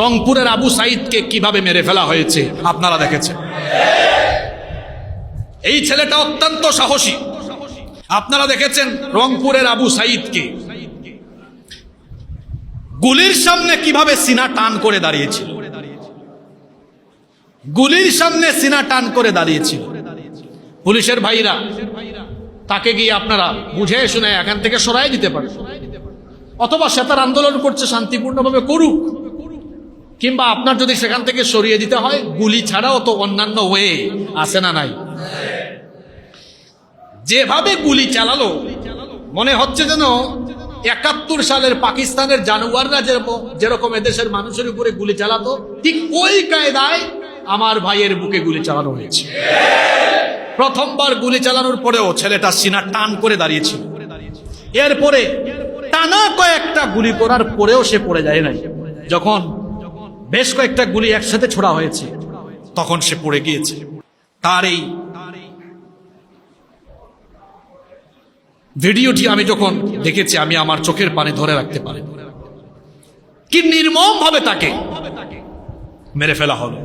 রংপুরের আবু সাইদকে কীভাবে মেরে ফেলা হয়েছে, আপনারা দেখেছেন। এই ছেলেটা অত্যন্ত সাহসী। আপনারা দেখেছেন রংপুরের আবু সাইদকে। গুলির সামনে কীভাবে সিনা টান করে দাঁড়িয়েছিল। গুলির সামনে সিনা টান করে দাঁড়িয়েছিল। পুলিশের ভাইরা, তাকে গিয়ে আপনারা বুঝে শুনে এখান থেকে সরাই দিতে পারে অথবা সে তার আন্দোলন করছে, শান্তিপূর্ণভাবে করুক। কিংবা আপনার যদি সেখান থেকে সরিয়ে দিতে হয়, গুলি ছাড়াও তো অন্যান্য ওয়ে আছে না নাই? যেভাবে গুলি চালালো, মনে হচ্ছে যেন একাত্তর সালের পাকিস্তানের জানুয়াররা যেরকম যেরকম এদেশের মানুষের উপরে গুলি চালাতো, ঠিক ওই কায়দায় আমার ভাইয়ের বুকে গুলি চালানো হয়েছে। প্রথমবার গুলি চালানোর পরেও ছেলেটা সিনা টান করে দাঁড়িয়েছিল। এরপরে টানা কয়েকটা গুলি করার পরেও সে পড়ে যায় নাই। যখন বেশ কয়েকটা গুলি একসাথে ছোড়া হয়েছে। তখন সে পড়ে গিয়েছে। তার এই ভিডিওটি আমি যখন দেখেছি, আমি আমার চোখের পানি ধরে রাখতে পারি। কি নির্মম ভাবে তাকে মেরে ফেলা হলো।